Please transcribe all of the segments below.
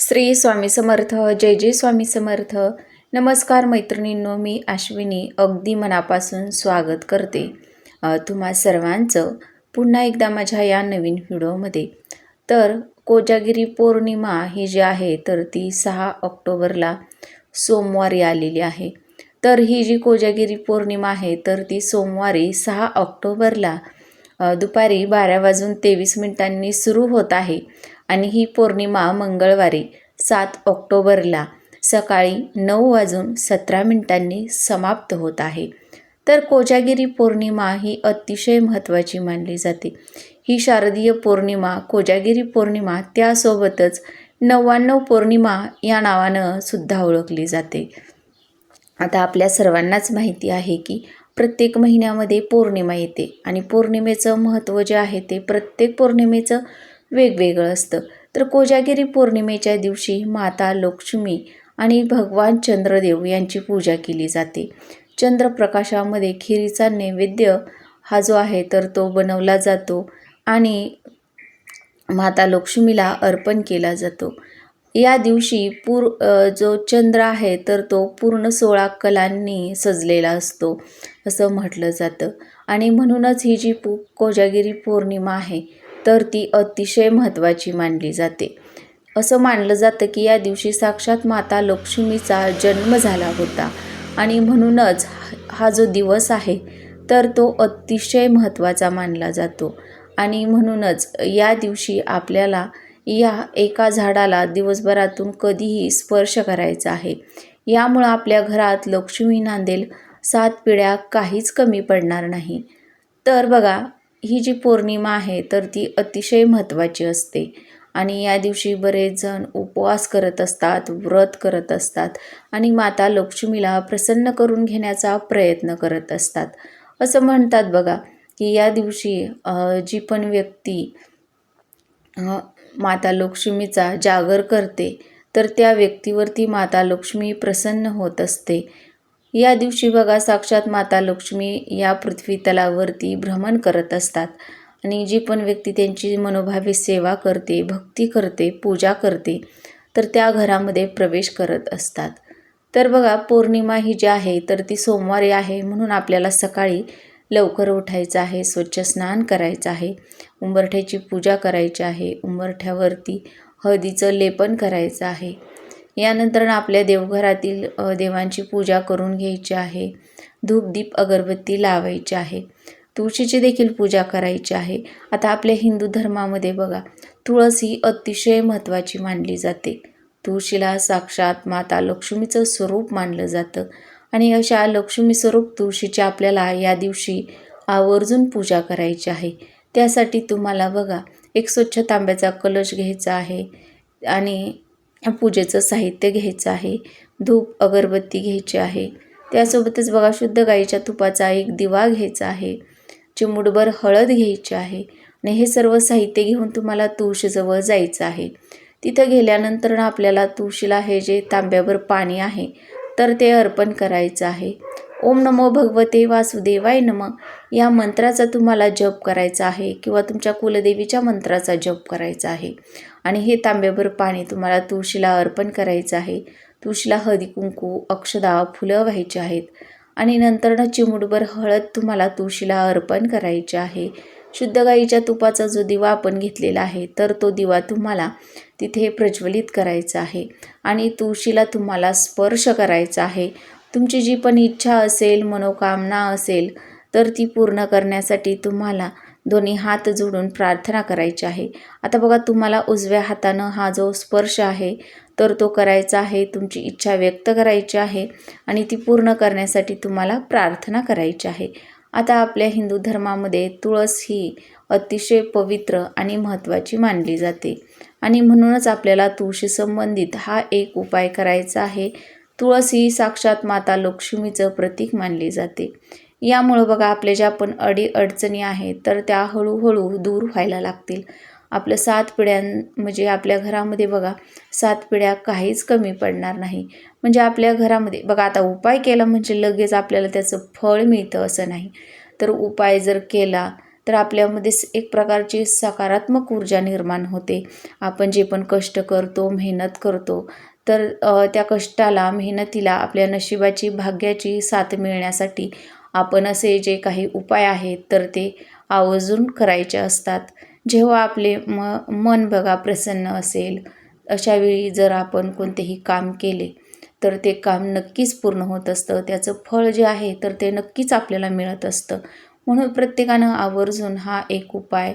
श्री स्वामी समर्थ जय जय स्वामी समर्थ. नमस्कार मैत्रिणींनो मी अश्विनी अगदी मनापासून स्वागत करते. तुम्हा सर्वांचं पुन्हा एकदा माझ्या या नवीन व्हिडिओमध्ये. तर कोजागिरी पौर्णिमा ही जी आहे तर ती सहा ऑक्टोबरला सोमवारी आलेली आहे. तर ही जी कोजागिरी पौर्णिमा आहे तर ती सोमवारी सहा ऑक्टोबरला दुपारी बारा वाजून तेवीस मिनिटांनी सुरू होत आहे. आणि ही पौर्णिमा मंगळवारी सात ऑक्टोबरला सकाळी नऊ वाजून सतरा मिनिटांनी समाप्त होत आहे. तर कोजागिरी पौर्णिमा ही अतिशय महत्त्वाची मानली जाते. ही शारदीय पौर्णिमा कोजागिरी पौर्णिमा त्यासोबतच नव्याण्णव पौर्णिमा या नावानं सुद्धा ओळखली जाते. आता आपल्या सर्वांनाच माहिती आहे की प्रत्येक महिन्यामध्ये पौर्णिमा येते आणि पौर्णिमेचं महत्त्व जे आहे ते प्रत्येक पौर्णिमेचं वेगवेगळं असतं. तर कोजागिरी पौर्णिमेच्या दिवशी माता लक्ष्मी आणि भगवान चंद्रदेव यांची पूजा केली जाते. चंद्रप्रकाशामध्ये खिरीचा नैवेद्य हा जो आहे तर तो बनवला जातो आणि माता लक्ष्मीला अर्पण केला जातो. या दिवशी पूर जो चंद्र आहे तर तो पूर्ण सोळा कलांनी सजलेला असतो असं म्हटलं जातं. आणि म्हणूनच ही जी पू कोजागिरी पौर्णिमा आहे तर ती अतिशय महत्त्वाची मानली जाते. असं मानलं जातं की या दिवशी साक्षात माता लक्ष्मीचा जन्म झाला होता आणि म्हणूनच हा जो दिवस आहे तर तो अतिशय महत्त्वाचा मानला जातो. आणि म्हणूनच या दिवशी आपल्याला या एका झाडाला दिवसभरातून कधीही स्पर्श करायचा आहे. यामुळं आपल्या घरात लक्ष्मी नांदेल सात पिढ्या काहीच कमी पडणार नाही. तर बघा ही जी पौर्णिमा आहे तर ती अतिशय महत्त्वाची असते. आणि या दिवशी बरेच जण उपवास करत असतात व्रत करत असतात आणि माता लक्ष्मीला प्रसन्न करून घेण्याचा प्रयत्न करत असतात. असं म्हणतात बघा की या दिवशी जी पण व्यक्ती माता लक्ष्मीचा जागर करते तर त्या व्यक्तीवरती माता लक्ष्मी प्रसन्न होत असते. या दिवशी बघा साक्षात माता लक्ष्मी या पृथ्वी तलावरती भ्रमण करत असतात. आणि जी पण व्यक्ती त्यांची मनोभावे सेवा करते भक्ती करते पूजा करते तर त्या घरामध्ये प्रवेश करत असतात. तर बघा पौर्णिमा ही जी आहे तर ती सोमवारी आहे म्हणून आपल्याला सकाळी लवकर उठायचं आहे स्वच्छ स्नान करायचं आहे उंबरठ्याची पूजा करायची आहे उंबरठ्यावरती हळदीचं लेपन करायचं आहे. यानंतर आपल्या देवघरातील देवांची पूजा करून घ्यायची आहे. धूपदीप अगरबत्ती लावायची आहे. तुळशीची देखील पूजा करायची आहे. आता आपल्या हिंदू धर्मामध्ये बघा तुळस ही अतिशय महत्त्वाची मानली जाते. तुळशीला साक्षात माता लक्ष्मीचं स्वरूप मानलं जातं. आणि अशा लक्ष्मी स्वरूप तुळशीची आपल्याला या दिवशी आवर्जून पूजा करायची आहे. त्यासाठी तुम्हाला बघा एक स्वच्छ तांब्याचा कलश घ्यायचा आहे. आणि पूजेचं साहित्य घ्यायचं आहे. धूप अगरबत्ती घ्यायची आहे. त्यासोबतच बघा शुद्ध गाईच्या तुपाचा एक दिवा घ्यायचा आहे. चिमुडभर हळद घ्यायची आहे. आणि हे सर्व साहित्य घेऊन तुम्हाला तुळशीजवळ जायचं आहे. तिथं गेल्यानंतर आपल्याला तुळशीला हे जे तांब्यावर पाणी आहे तर ते अर्पण करायचं आहे. ओम नमो भगवते वासुदेवाय नम. या मंत्राचा तुम्हाला जप करायचा आहे किंवा तुमच्या कुलदेवीच्या मंत्राचा जप करायचा आहे. आणि हे तांब्याभर पाणी तुम्हाला तुळशीला अर्पण करायचं आहे. तुळशीला हळदी कुंकू अक्षदा फुलं व्हायची आहेत. आणि नंतरनं चिमुटभर हळद तुम्हाला तुळशीला अर्पण करायचे आहे. शुद्ध गाईच्या तुपाचा जो दिवा आपण घेतलेला आहे तर तो दिवा तुम्हाला तिथे प्रज्वलित करायचा आहे. आणि तुळशीला तुम्हाला स्पर्श करायचा आहे. तुमची जी पण इच्छा असेल मनोकामना असेल तर ती पूर्ण करण्यासाठी तुम्हाला दोन्ही हात जोडून प्रार्थना करायची आहे. आता बघा तुम्हाला उजव्या हातानं हा जो स्पर्श आहे तर तो करायचा आहे तुमची इच्छा व्यक्त करायची आहे आणि ती पूर्ण करण्यासाठी तुम्हाला प्रार्थना करायची आहे. आता आपल्या हिंदू धर्मामध्ये तुळस ही अतिशय पवित्र आणि महत्त्वाची मानली जाते. आणि म्हणूनच आपल्याला तुळशी संबंधित हा एक उपाय करायचा आहे. तुळस ही साक्षात माता लक्ष्मीचं प्रतीक मानली जाते. यामुळं बघा आपल्या ज्या पण अडी अडचणी आहेत तर त्या हळूहळू दूर व्हायला लागतील. आपलं सात पिढ्यां म्हणजे आपल्या घरामध्ये बघा सात पिढ्या काहीच कमी पडणार नाही. म्हणजे आपल्या घरामध्ये बघा आता उपाय केला म्हणजे लगेच आपल्याला त्याचं फळ मिळतं असं नाही. तर उपाय जर केला तर आपल्यामध्ये एक प्रकारची सकारात्मक ऊर्जा निर्माण होते. आपण जे पण कष्ट करतो मेहनत करतो तर त्या कष्टाला मेहनतीला आपल्या नशिबाची भाग्याची साथ मिळण्यासाठी आपण असे जे काही उपाय आहेत तर ते आवर्जून करायचे असतात. जेव्हा आपले म मन बघा प्रसन्न असेल अशावेळी जर आपण कोणतेही काम केले तर ते काम नक्कीच पूर्ण होत असतं. त्याचं फळ जे आहे तर ते नक्कीच आपल्याला मिळत असतं. म्हणून प्रत्येकानं आवर्जून हा एक उपाय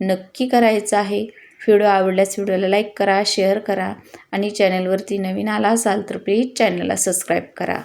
नक्की करायचा आहे. व्हिडिओ आवडल्यास व्हिडिओला लाईक करा शेअर करा आणि चॅनलवरती नवीन आला असाल तर प्लीज चॅनलला सबस्क्राईब करा.